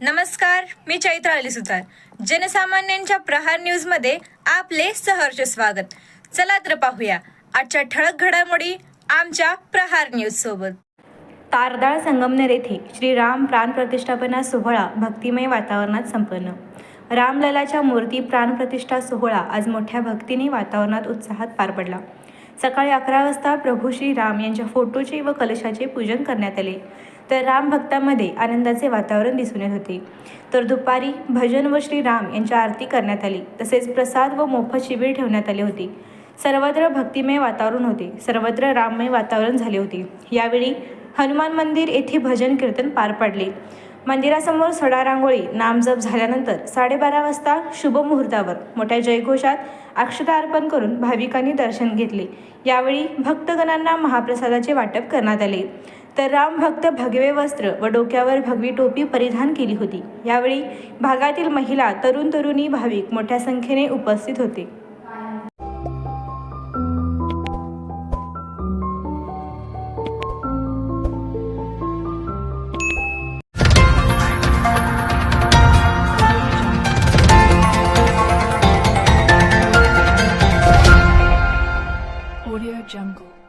नमस्कार मी चैत्र अली सुतार. जनसामान्यांच्या प्रहार न्यूजमध्ये आपले सहर्ष स्वागत. चला तर पाहूया आजच्या ठळक घडामोडी आमच्या प्रहार न्यूज सोबत. तारदाळ संगमनेर येथे श्रीराम प्राण प्रतिष्ठापना सोहळा भक्तिमय वातावरणात संपन्न. रामललाच्या मूर्ती प्राणप्रतिष्ठा सोहळा आज मोठ्या भक्तीने वातावरणात उत्साहात पार पडला. सकाळी अकरा वाजता प्रभू श्री राम यांच्या फोटोचे व कलशाचे पूजन करण्यात आले. तर राम भक्तामध्ये आनंदाचे वातावरण दिसून येत होते. तर दुपारी भजन व श्रीराम यांच्या आरती करण्यात आली. तसेच प्रसाद व मोफत शिबिर ठेवण्यात आले होते. सर्वत्र भक्तिमय वातावरण होते. सर्वत्र राममय वातावरण झाले होते. यावेळी हनुमान मंदिर येथे भजन कीर्तन पार पडले. मंदिरासमोर सडा रांगोळी नामजप झाल्यानंतर साडेबारा वाजता शुभ मुहूर्तावर मोठ्या जयघोषात अक्षता अर्पण करून भाविकांनी दर्शन घेतले. यावेळी भक्तगणांना महाप्रसादाचे वाटप करण्यात आले. तर रामभक्त भगवे वस्त्र व डोक्यावर भगवी टोपी परिधान केली होती. यावेळी भागातील महिला तरुण तरुणी भाविक मोठ्या संख्येने उपस्थित होते. Jungle.